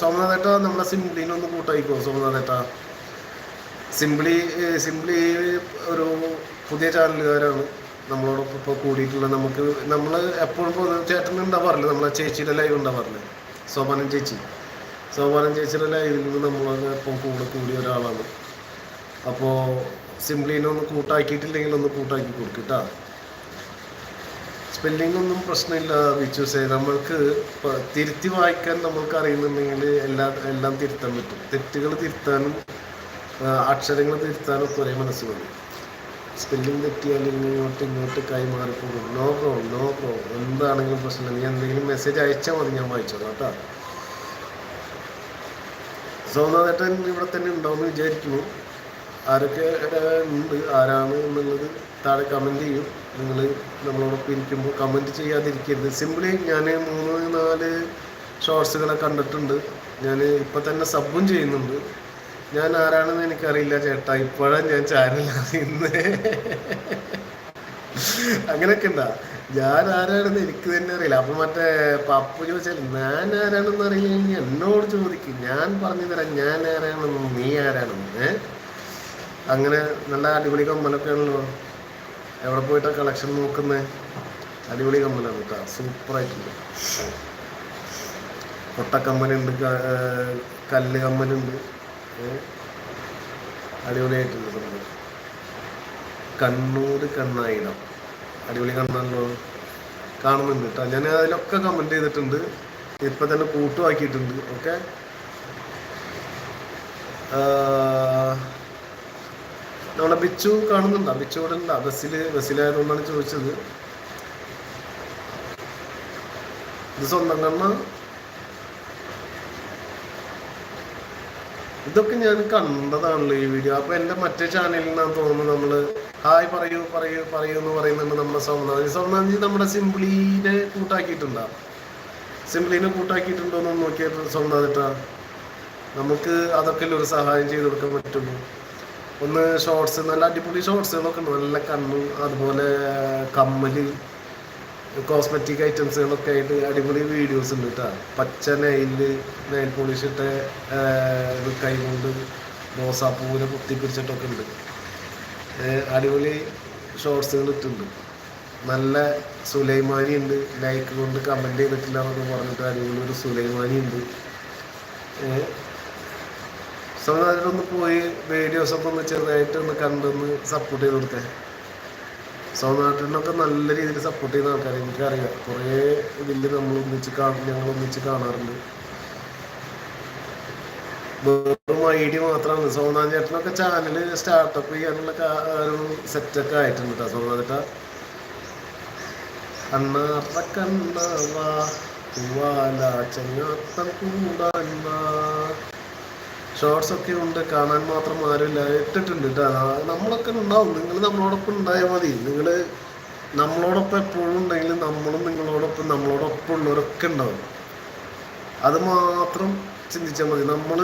സോമനാഥേട്ട നമ്മളെ സിംപ്ലിനൊന്ന് കൂട്ടായിക്കോ സോമനാഥേട്ട. Simply simply ഒരു പുതിയ ചാനലുകാരാണ്. നമ്മളോടൊപ്പം ഇപ്പോൾ കൂടിയിട്ടുള്ള നമുക്ക് നമ്മൾ എപ്പോഴും ചേട്ടൻ ഉണ്ടാവാറില്ല നമ്മളെ ചേച്ചിയുടെ ലൈവ് ഉണ്ടാവാറില്ല സോപാനൻ ചേച്ചി. സോപാനൻ ചേച്ചിയുടെ ലൈവിൽ നിന്ന് നമ്മളൊക്കെ ഇപ്പം കൂടെ കൂടിയ ഒരാളാണ്. അപ്പോൾ സിംപ്ലിനെ ഒന്ന് കൂട്ടാക്കിയിട്ടില്ലെങ്കിൽ ഒന്ന് കൂട്ടാക്കി കൊടുക്കട്ടാ സ്പെല്ലിംഗ് ഒന്നും പ്രശ്നമില്ല വിച്ചൂസേ നമ്മൾക്ക് തിരുത്തി വായിക്കാൻ നമ്മൾക്ക് അറിയുന്നുണ്ടെങ്കിൽ എല്ലാ എല്ലാം തിരുത്താൻ പറ്റും. തെറ്റുകൾ തിരുത്താനും അക്ഷരങ്ങൾ തിരുത്താനും ഒക്കെ ഒരേ മനസ്സ് മതി. സ്പെല്ലിംഗ് തെറ്റിയാൽ ഇങ്ങോട്ട് ഇങ്ങോട്ട് കൈമാറി പോകും നോ പ്രോബ്ലം നോ പ്രോബ്ലം എന്താണെങ്കിലും പ്രശ്നമില്ല നീ എന്തെങ്കിലും മെസ്സേജ് അയച്ചാൽ മതി ഞാൻ വായിച്ചോളാം കേട്ടോ. സോമനാഥേട്ടൻ ഇവിടെ തന്നെ ഉണ്ടാവുമെന്ന് വിചാരിക്കുന്നു. ആരൊക്കെ ഉണ്ട് ആരാണ് എന്നുള്ളത് താഴെ കമന്റ് ചെയ്യും. നിങ്ങൾ നമ്മളോടൊപ്പം ഇരിക്കുമ്പോൾ കമന്റ് ചെയ്യാതിരിക്കരുത്. സിമ്പിളി ഞാൻ മൂന്ന് നാല് ഷോർട്സുകളെ കണ്ടിട്ടുണ്ട്. ഞാൻ ഇപ്പം തന്നെ സബും ചെയ്യുന്നുണ്ട്. ഞാൻ ആരാണെന്ന് എനിക്കറിയില്ല ചേട്ടാ. ഇപ്പോഴാണ് ഞാൻ ചാനലാണ് ഇന്ന് അങ്ങനെയൊക്കെ ഉണ്ടാ ഞാൻ ആരാണെന്ന് എനിക്ക് തന്നെ അറിയില്ല. അപ്പൊ മറ്റേ പപ്പു ചോദിച്ചാൽ ഞാൻ ആരാണെന്ന് അറിയില്ലെങ്കിൽ എന്നോട് ചോദിക്കും. ഞാൻ പറഞ്ഞു തരാം ഞാൻ ആരാണെന്നും നീ ആരാണെന്ന്. ഏ? അങ്ങനെ നല്ല അടിപൊളി കമ്മലൊക്കെയാണല്ലോ. എവിടെ പോയിട്ടാ കളക്ഷൻ നോക്കുന്നേ? അടിപൊളി കമ്മലാണ് കേട്ടോ സൂപ്പറായിട്ടുണ്ട്. കൊട്ടക്കമ്മലുണ്ട് കല്ല് കമ്മലുണ്ട്. അടിപൊളിയായിട്ടുണ്ട് സംഭവം കണ്ണൂർ കണ്ണായിടം. അടിപൊളി കണ്ണാണല്ലോ. കാണുന്നുണ്ട് കേട്ടോ ഞാൻ അതിലൊക്കെ കമന്റ് ചെയ്തിട്ടുണ്ട്. ഇപ്പൊ തന്നെ കൂട്ടുമാക്കിയിട്ടുണ്ട് ഓക്കെ? നമ്മളെ ബിച്ചു കാണുന്നുണ്ടോ? ബിച്ചു ഇവിടെ ഉണ്ടോ? ബസ്സിൽ ബസ്സിലായതുകൊണ്ടാണ് ചോദിച്ചത്. ഇത് സ്വന്തം കണ്ണ? ഇതൊക്കെ ഞാൻ കണ്ടതാണല്ലോ ഈ വീഡിയോ. അപ്പൊ എന്റെ മറ്റേ ചാനലിൽ നിന്നാണ് തോന്നുന്നു നമ്മൾ ഹായ് പറയൂ പറയൂ പറയൂ എന്ന് പറയുന്നുണ്ട് നമ്മുടെ സോമനാഥ് സോമനാഥ് നമ്മുടെ സിംപ്ലീനെ കൂട്ടാക്കിയിട്ടുണ്ടോ? സിംപ്ലീനെ കൂട്ടാക്കിയിട്ടുണ്ടോ എന്ന് നോക്കിയിട്ട് സോമനാഥേട്ടാ നമുക്ക് അതൊക്കെ ഒരു സഹായം ചെയ്ത് കൊടുക്കാൻ പറ്റുള്ളൂ. ഒന്ന് ഷോർട്സ് നല്ല അടിപൊളി ഷോർട്സ് എന്നൊക്കെ ഉണ്ട്. നല്ല കണ്ണ് അതുപോലെ കമ്മൽ കോസ്മെറ്റിക് ഐറ്റംസുകളൊക്കെ ആയിട്ട് അടിപൊളി വീഡിയോസ് ഉണ്ട് കേട്ടോ പച്ച നെയിൽ നെയിൽ പോളിഷ് ഇട്ട കൈ കൊണ്ട് റോസാപ്പൂവിനെ കുത്തി പിടിച്ചിട്ടൊക്കെ ഉണ്ട്. അടിപൊളി ഷോർട്സുകൾ ഇട്ടുണ്ട് നല്ല സുലൈമാനി ഉണ്ട്. ലൈക്ക് കൊണ്ട് കമന്റ് ചെയ്തിട്ടില്ല എന്നൊക്കെ പറഞ്ഞിട്ട് അടിപൊളി ഒരു സുലൈമാനി ഉണ്ട്. സ്വന്തമായിട്ടൊന്ന് പോയി വീഡിയോസ് ഒക്കെ ഒന്ന് ചെറുതായിട്ട് ഒന്ന് കണ്ടൊന്ന് സപ്പോർട്ട് ചെയ്ത് കൊടുത്തേ. സോനാട്ടിനൊക്കെ നല്ല രീതിയിൽ സപ്പോർട്ട് ചെയ്യുന്ന ആൾക്കാർ എനിക്കറിയാം. കുറേ ഇതിൽ നമ്മൾ ഒന്നിച്ച് കാണും ഞങ്ങൾ ഒന്നിച്ച് കാണാറുണ്ട്. വെറും ഐഡിയ മാത്രമാണ് സോനാ ചേട്ടനൊക്കെ ചാനൽ സ്റ്റാർട്ടപ്പ് ചെയ്യാനുള്ള ഒരു സെറ്റൊക്കെ ആയിട്ടുണ്ട് കേട്ടോ സോനാ ചേട്ടാ. അണ്ണാറ കണ്ണാവാ പൂവാല ചെങ്ങാത്തം കൂടാൻ വാ ഷോർട്സ് ഒക്കെ ഉണ്ട് കാണാൻ മാത്രം ആരുമില്ല ഇട്ടിട്ടുണ്ട് നമ്മളൊക്കെ ഉണ്ടാവും. നിങ്ങൾ നമ്മളോടൊപ്പം ഉണ്ടായാൽ മതി. നിങ്ങൾ നമ്മളോടൊപ്പം എപ്പോഴും ഉണ്ടെങ്കിൽ നമ്മളും നിങ്ങളോടൊപ്പം നമ്മളോടൊപ്പം ഉള്ളവരൊക്കെ ഉണ്ടാവും. അത് മാത്രം ചിന്തിച്ചാൽ മതി. നമ്മൾ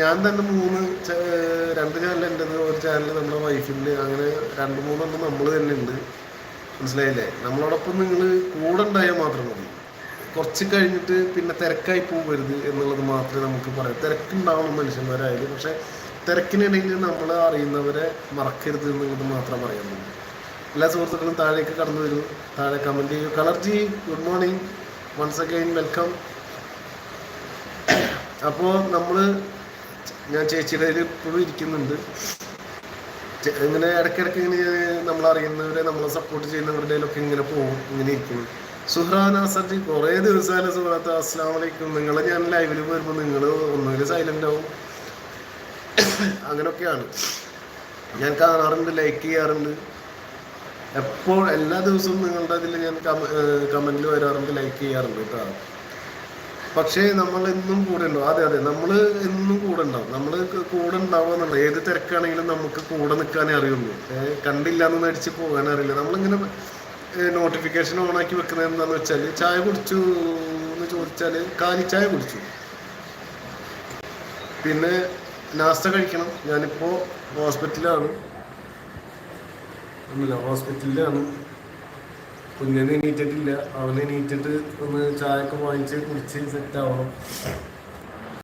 ഞാൻ തന്നെ മൂന്ന് രണ്ട് ചാനൽ എന്റെത് ഒരു ചാനൽ നമ്മുടെ വൈഫിന്റെ അങ്ങനെ രണ്ട് മൂന്നെണ്ണം നമ്മൾ തന്നെ ഉണ്ട്. മനസ്സിലായില്ലേ? നമ്മളോടൊപ്പം നിങ്ങൾ കൂടെ ഉണ്ടായാൽ മാത്രം മതി. കുറച്ച് കഴിഞ്ഞിട്ട് പിന്നെ തിരക്കായി പോകരുത് എന്നുള്ളത് മാത്രമേ നമുക്ക് പറയാം. തിരക്കുണ്ടാവണം മനുഷ്യന്മാരായാലും പക്ഷെ തിരക്കിനിടയിൽ നമ്മൾ അറിയുന്നവരെ മറക്കരുത് എന്നുള്ളത് മാത്രം പറയാൻ പറ്റും. എല്ലാ സുഹൃത്തുക്കളും താഴേക്ക് കടന്നു വരും. താഴെ കമന്റ് ചെയ്യൂ. കളർജി good morning once again welcome അപ്പോൾ നമ്മൾ ഞാൻ ചേച്ചിയുടെ കയ്യിൽ ഇപ്പോഴും ഇരിക്കുന്നുണ്ട്. ഇങ്ങനെ ഇടയ്ക്കിടയ്ക്ക് ഇങ്ങനെ നമ്മൾ അറിയുന്നവരെ നമ്മളെ സപ്പോർട്ട് ചെയ്യുന്നവരുടെ ഒക്കെ ഇങ്ങനെ പോകും ഇങ്ങനെ ഇരിക്കും. സുഹ്റാൻ അസറ്റി കുറേ ദിവസമായാലും സുഹൃത്ത് അസ്സാം വലൈക്കും നിങ്ങളെ ഞാൻ ലൈവിൽ വരുമ്പോൾ നിങ്ങൾ ഒന്നുകിൽ സൈലന്റ് ആവും. അങ്ങനെയൊക്കെയാണ് ഞാൻ കാണാറുണ്ട് ലൈക്ക് ചെയ്യാറുണ്ട്. എപ്പോൾ എല്ലാ ദിവസവും നിങ്ങളുടെ അതിൽ ഞാൻ കമന്റിൽ വരാറുണ്ട് ലൈക്ക് ചെയ്യാറുണ്ട് കേട്ടോ. പക്ഷേ നമ്മൾ എന്നും കൂടെ ഉണ്ടാവും. അതെ അതെ നമ്മൾ എന്നും കൂടെ ഉണ്ടാവും. നമ്മൾ കൂടെ ഉണ്ടാവുക ഏത് തിരക്കാണെങ്കിലും നമുക്ക് കൂടെ നിൽക്കാനേ അറിയുള്ളൂ. കണ്ടില്ല എന്ന് അടിച്ച് പോകാനറിയില്ല. നമ്മളിങ്ങനെ നോട്ടിഫിക്കേഷൻ ഓണാക്കി വെക്കുന്നത് എന്താണെന്ന് വെച്ചാൽ ചായ കുടിച്ചു എന്ന് ചോദിച്ചാൽ കാലി ചായ കുടിച്ചു. പിന്നെ നാസ്ത കഴിക്കണം. ഞാനിപ്പോൾ ഹോസ്പിറ്റലിലാണ്. ഒന്നുമില്ല ഹോസ്പിറ്റലിലാണ്. കുഞ്ഞിനെ എണീറ്റിട്ടില്ല. അവനെ നീറ്റിട്ട് ഒന്ന് ചായ ഒക്കെ വാങ്ങിച്ച് കുടിച്ച് സെറ്റ് ആവണം.